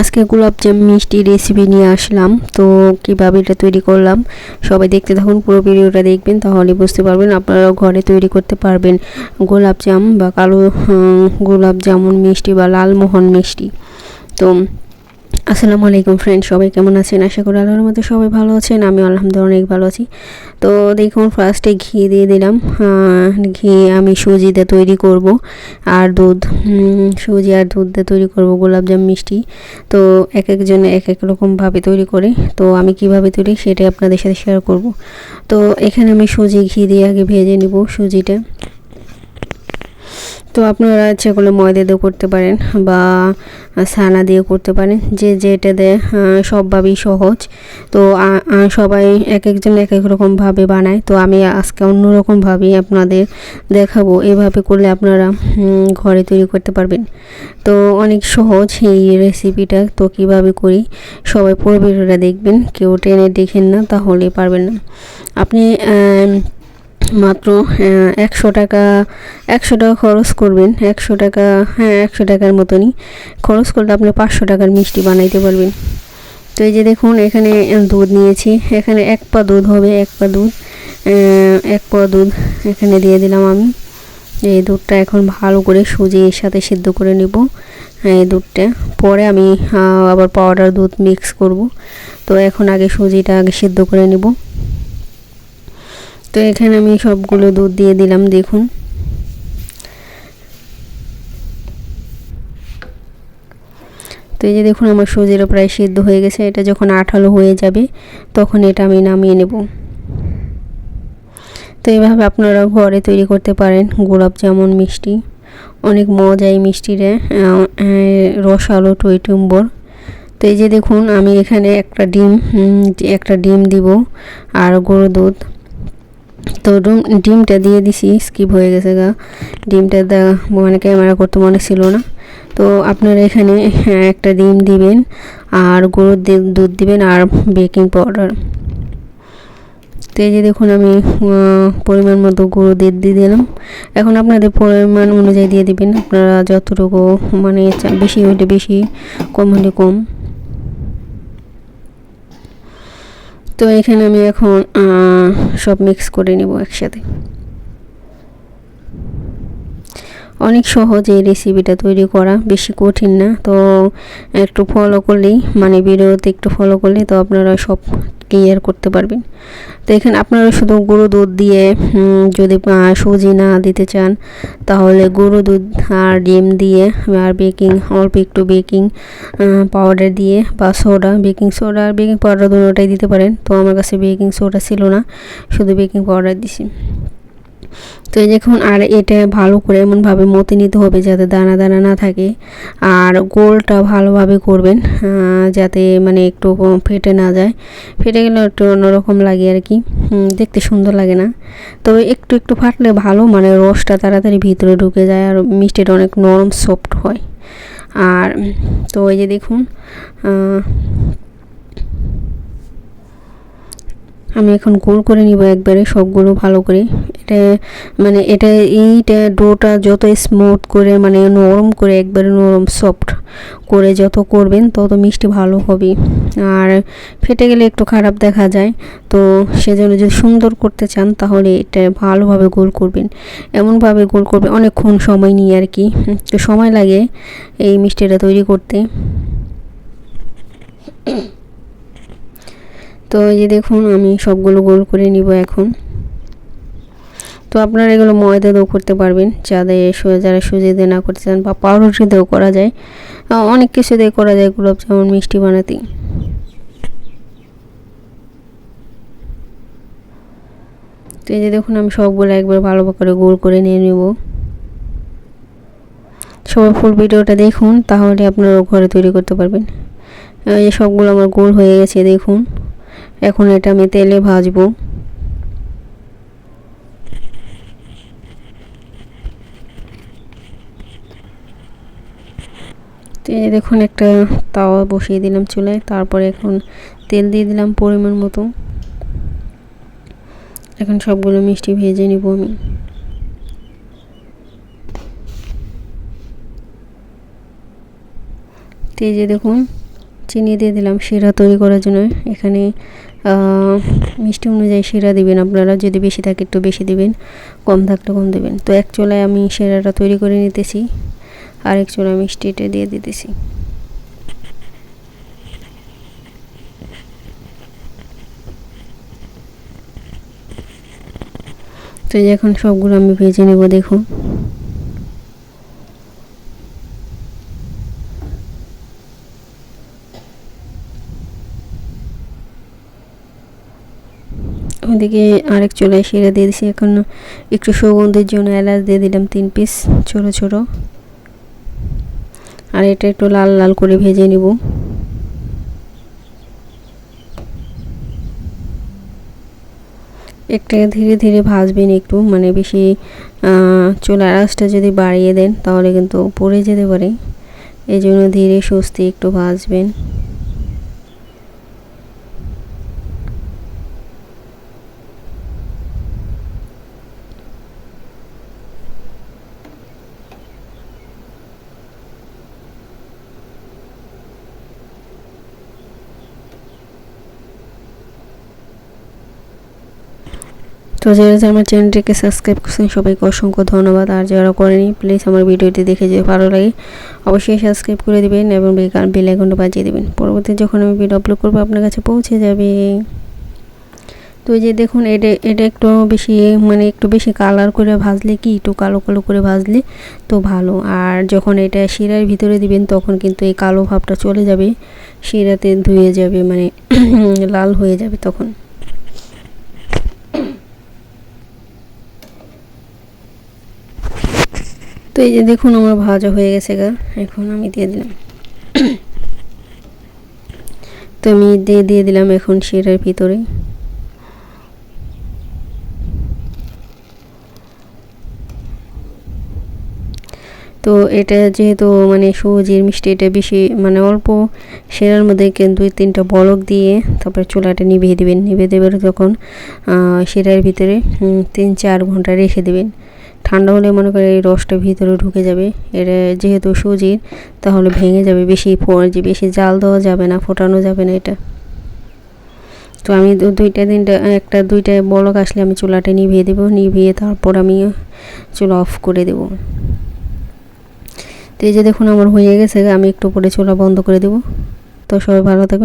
আজকে গোলাপজাম মিষ্টি রেসিপি নিয়ে আসলাম। তো কীভাবে এটা তৈরি করলাম, সবাই দেখতে থাকুন, পুরো ভিডিওটা দেখবেন, তাহলে বুঝতে পারবেন, আপনারাও ঘরে তৈরি করতে পারবেন গোলাপজাম বা কালো গোলাপজামুন গোলাপ জামুন মিষ্টি বা লালমোহন মিষ্টি। তো আসসালামু আলাইকুম ফ্রেন্ড সবাই কেমন আছেন? আশা করি আল্লাহর মতো সবাই ভালো আছেন আমি আলহামদুলিল্লাহ অনেক ভালো আছি। তো দেখুন ফার্স্টে ঘি দিয়ে দিলাম। ঘি আমি সুজি দিয়ে তৈরি করব, আর দুধ সুজি আর দুধ দিয়ে তৈরি করব গোলাপজাম মিষ্টি। তো এক একজনে এক এক রকমভাবে তৈরি করে। তো আমি কীভাবে তৈরি সেটাই আপনাদের সাথে শেয়ার করব। তো এখানে আমি সুজি, ঘি দিয়ে আগে ভেজে নিব সুজিটা। তো আপনারা করলে ময়দা দিয়ে করতে পারেন বা ছানা দিয়ে করতে পারেন, যে যেটা দেয় সবভাবেই সহজ। তো সবাই এক একজন এক এক রকমভাবে বানায়। তো আমি আজকে অন্যরকমভাবেই আপনাদের দেখাবো। এভাবে করলে আপনারা ঘরে তৈরি করতে পারবেন। তো অনেক সহজ এই রেসিপিটা তো কীভাবে করি, সবাই পুরো দেখবেন। কেউ টেনে দেখেন না, তাহলে পারবেন না। আপনি মাত্র একশো টাকা একশো টাকা খরচ করবেন, একশো টাকা হ্যাঁ একশো টাকার মতনই। খরচ করলে আপনি পাঁচশো টাকার মিষ্টি বানাইতে পারবেন। তো এই যে দেখুন, এখানে দুধ নিয়েছি। এখানে এক পা দুধ হবে, এক পা দুধ। এক পা দুধ এখানে দিয়ে দিলাম আমি। এই দুধটা এখন ভালো করে সুজির সাথে সিদ্ধ করে নেব, এই দুধটা। পরে আমি আবার পাউডার দুধ মিক্স করব। তো এখন আগে সুজিটা আগে সিদ্ধ করে নেব। তো এখানে আমি সবগুলো দুধ দিয়ে দিলাম, দেখুন। তো এই যে দেখুন, আমার সুজিটা প্রায় সিদ্ধ হয়ে গেছে। এটা যখন আঠালো হয়ে যাবে, তখন এটা আমি নামিয়ে নেব। তো এইভাবে আপনারা ঘরে তৈরি করতে পারেন, গোলাপ জামুন, মিষ্টি। অনেক মজা এই মিষ্টিরে রসালো টইটুম্বর। তো এই যে দেখুন, আমি এখানে একটা ডিম একটা ডিম দিব আর গরু দুধ। তো ডুম ডিমটা দিয়ে দিছি স্কিপ হয়ে গেছে গা। ডিমটা মানে ক্যামেরা করতে মনে ছিল না। তো আপনারা এখানে হ্যাঁ, একটা ডিম দিবেন আর গরুর দুধ দিবেন আর বেকিং পাউডার তো এই যে দেখুন আমি পরিমাণ মতো গুঁড়ো দিয়ে দিয়ে দিলাম। এখন আপনাদের পরিমাণ অনুযায়ী দিয়ে দিবেন। আপনারা যতটুকু মানে বেশি হলে বেশি কম হলে কম। তো এখানে আমি এখন সব মিক্স করে নেব একসাথে। অনেক সহজ এই রেসিপিটা তৈরি করা বেশি কঠিন না, তো একটু ফলো করলেই মানে ভিডিওতে একটু ফলো করলে তো আপনারা সব ক্লিয়ার করতে পারবেন তো এখানে আপনারা শুধু গরু দুধ দিয়ে যদি সুজি না দিতে চান, তাহলে গরু দুধ আর ডিম দিয়ে, আর বেকিং, অল্প একটু বেকিং পাউডার দিয়ে বা সোডা বেকিং সোডা আর বেকিং পাউডার দুটোটাই দিতে পারেন। তো আমার কাছে বেকিং সোডা ছিল না, শুধু বেকিং পাউডার দিছি। তো এই দেখুন আর এটা ভালো করে এমনভাবে মতে নিতে হবে যাতে দানা দানা না থাকে। আর গোলটা ভালোভাবে করবেন যাতে মানে একটু ফেটে না যায়। ফেটে গেলে একটু অন্যরকম লাগে আর কি। দেখতে সুন্দর লাগে না। তবে একটু একটু ফাটলে ভালো মানে রসটা তাড়াতাড়ি ভিতরে ঢুকে যায় আর মিষ্টিটা অনেক নরম সফট হয়। আর, তো এই যে দেখুন আমি এখন গোল করে নিব একবারে সবগুলো ভালো করে। এটা মানে এটা, এইটা ডোটা যত স্মুথ করে মানে নরম করে, একবারে নরম সফট করে যত করবেন, তত মিষ্টি ভালো হবে। আর ফেটে গেলে একটু খারাপ দেখা যায়, তো সেজন্য যদি সুন্দর করতে চান, তাহলে এটা ভালোভাবে গোল করবেন। এমনভাবে গোল করবেন, অনেকক্ষণ সময় নিয়ে আর কি। তো সময় লাগে এই মিষ্টিটা তৈরি করতে। তো এই যে দেখুন, আমি সবগুলো গোল করে নিব এখন। তো আপনারা এগুলো ময়দা দিয়েও করতে পারবেন যাদের সু- যারা সুজি দিয়ে না করতে চান বা পাউরুটি দিয়েও করা যায়। অনেক কিছু দিয়ে করা যায়, গোলাপ জামুন, মিষ্টি বানাতে তো এই যে দেখুন, আমি সবগুলো একবার ভালো করে গোল করে নিয়ে নেব। সবাই ফুল ভিডিওটা দেখুন, তাহলে আপনারা ঘরে তৈরি করতে পারবেন। এই সবগুলো আমার গোল হয়ে গেছে, দেখুন। এখন এটা আমি তেলে ভাজবো। তো এই যে দেখুন, একটা তাওয়া বসিয়ে দিলাম চুলায়, তারপরে এখন তেল দিয়ে দিলাম পরিমাণ মতো। এখন সবগুলো মিষ্টি ভেজে নিব আমি। তেজে দেখুন চিনি দিয়ে দিলাম শিরা তৈরি করার জন্য। এখানে মিষ্টি অনুযায়ী শিরা দিবেন আপনারা, যদি বেশি থাকে একটু বেশি দিবেন, কম থাকলে কম দেবেন। তো এক চোলায় আমি শিরাটা তৈরি করে নিতেছি, আর এক চোলা মিষ্টিটা দিয়ে দিতেছি। তো এখন সবগুলো আমি ভেজে নেব, দেখুন। ওদিকে আরেক চুলায় শিরা দিয়ে দিছি। এখন একটু সুগন্ধের জন্য এলাচ দিয়ে দিলাম তিন পিস ছোট ছোট। আর এটা একটু লাল লাল করে ভেজে নিব। একটা ধীরে ধীরে ভাজবেন একটু মানে বেশি চুলার আঁচটা যদি বাড়িয়ে দেন, তাহলে কিন্তু পড়ে যেতে পারে। এই জন্য ধীরে সুস্থে একটু ভাজবেন। তো যারা আমার চ্যানেলটিকে সাবস্ক্রাইব করছেন সবাইকে অসংখ্য ধন্যবাদ। আর যারা করেনি প্লিজ আমার ভিডিওটি দেখে যদি ভালো লাগে, অবশ্যই সাবস্ক্রাইব করে দেবেন এবং বেকার বেল আইকনটা বাজিয়ে দেবেন। পরবর্তী যখন আমি ভিডিও আপলোড করব, আপনার কাছে পৌঁছে যাবে। তো এই যে দেখুন, এটা এটা একটু বেশি মানে একটু বেশি কালার করে ভাজলে কি? একটু কালো কালো করে ভাজলে তো ভালো। আর যখন এটা শিরার ভিতরে দিবেন, তখন কিন্তু এই কালো ভাবটা চলে যাবে। শিরাতে ধুয়ে যাবে মানে লাল হয়ে যাবে তখন। তো এই যে দেখুন আমার ভাজা হয়ে গেছে গা, এখন আমি দিয়ে দিলাম। তো আমি দিয়ে দিয়ে দিলাম এখন শিরার ভিতরে। তো এটা যেহেতু মানে সুজির মিষ্টি, এটা বেশি মানে অল্প সেরার মধ্যে দুই তিনটা বলক দিয়ে তারপরে চুলাটা নিভিয়ে দেবেন। নিভিয়ে দেবেন তখন শিরার ভিতরে তিন চার ঘণ্টা রেখে দেবেন। ঠান্ডা হলে মনে করে এই রসটা ভিতরে ঢুকে যাবে। এটা যেহেতু সুজির, তাহলে ভেঙে যাবে। বেশি বেশি জাল দেওয়া যাবে না, ফোটানো যাবে না এটা। তো আমি দুইটা দিনটা একটা দুইটা বলক আসলে আমি চুলাটা নিভিয়ে দেবো। নিভিয়ে তারপর আমি চুলা অফ করে দেব। তো এই যে দেখুন, আমার হয়ে গেছে। আমি একটু পরে চুলা বন্ধ করে দেবো। তো সবাই ভালো থাকবে